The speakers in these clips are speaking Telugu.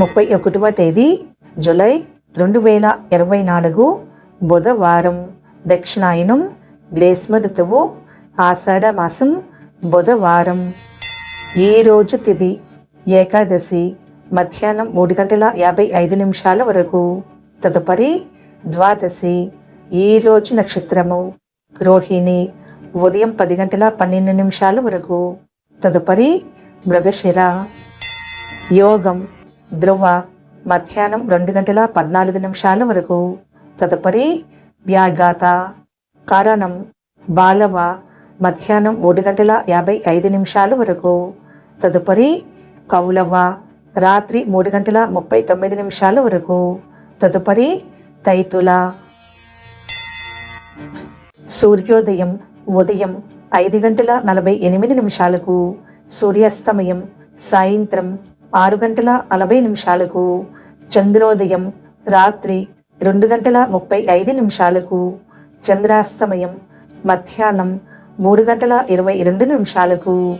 ముప్పై ఒకటవ తేదీ జూలై రెండు వేల ఇరవై నాలుగు బుధవారం. దక్షిణాయనం గ్రీష్మ ఋతువు ఆషాఢ మాసం బుధవారం. ఈ రోజు తిథి ఏకాదశి మధ్యాహ్నం మూడు గంటల యాభై ఐదు నిమిషాల వరకు. తదుపరి ద్వాదశి ఈ రోజు నక్షత్రము రోహిణి ఉదయం పది గంటల పన్నెండు నిమిషాల వరకు. తదుపరి మృగశిర. యోగం ధ్రువ మధ్యాహ్నం రెండు గంటల పద్నాలుగు నిమిషాల వరకు. తదుపరి వ్యాఘాత కారణం బాలవ మధ్యాహ్నం మూడు గంటల యాభై ఐదు నిమిషాల వరకు. తదుపరి కౌలవ రాత్రి మూడు గంటల ముప్పై తొమ్మిది నిమిషాల వరకు. తదుపరి తైతుల సూర్యోదయం ఉదయం ఐదు గంటల నలభై ఎనిమిది నిమిషాలకు. సూర్యాస్తమయం సాయంత్రం ఆరు గంటల నలభై నిమిషాలకు. చంద్రోదయం రాత్రి రెండు గంటల ముప్పై ఐదు నిమిషాలకు. చంద్రాస్తమయం మధ్యాహ్నం మూడు గంటల ఇరవై రెండు నిమిషాలకు.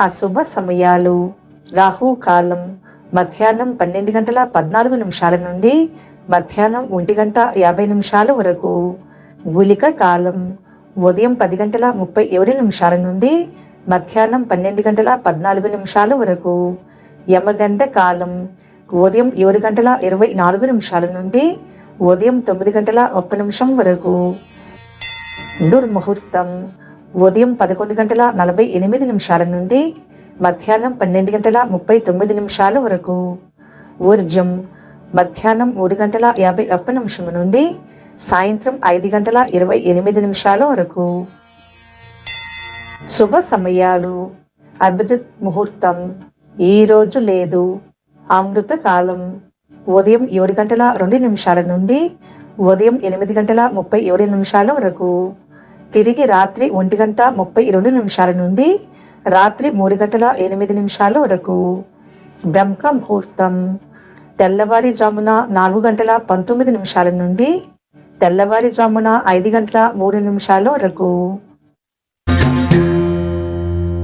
అశుభ సమయాలు. రాహుకాలం మధ్యాహ్నం పన్నెండు గంటల పద్నాలుగు నిమిషాల నుండి మధ్యాహ్నం ఒంటి గంట యాభై నిమిషాల వరకు. గులిక కాలం ఉదయం పది గంటల ముప్పై ఏడు నిమిషాల నుండి మధ్యాహ్నం పన్నెండు గంటల పద్నాలుగు నిమిషాల వరకు. యమగంట కాలం ఉదయం ఏడు గంటల ఇరవై నాలుగు నిమిషాల నుండి ఉదయం తొమ్మిది గంటల ఒక్క నిమిషం వరకు. దుర్ముహూర్తం ఉదయం పదకొండు గంటల నలభై ఎనిమిది నిమిషాల నుండి మధ్యాహ్నం పన్నెండు గంటల ముప్పై తొమ్మిది నిమిషాల వరకు. ఊర్జం మధ్యాహ్నం మూడు గంటల యాభై ఒక్క నిమిషం నుండి సాయంత్రం ఐదు గంటల ఇరవై ఎనిమిది నిమిషాల వరకు. శుభ సమయాలు అభిజిత్ ముహూర్తం. ఈ రోజు లేదు. అమృత కాలం ఉదయం ఏడు గంటల రెండు నిమిషాల నుండి ఉదయం ఎనిమిది గంటల ముప్పై ఏడు నిమిషాల వరకు. తిరిగి రాత్రి ఒంటి గంట ముప్పై రెండు నిమిషాల నుండి రాత్రి మూడు గంటల ఎనిమిది నిమిషాల వరకు. బ్రహ్మ ముహూర్తం. తెల్లవారిజామున నాలుగు గంటల పంతొమ్మిది నిమిషాల నుండి తెల్లవారిజామున ఐదు గంటల మూడు నిమిషాల వరకు.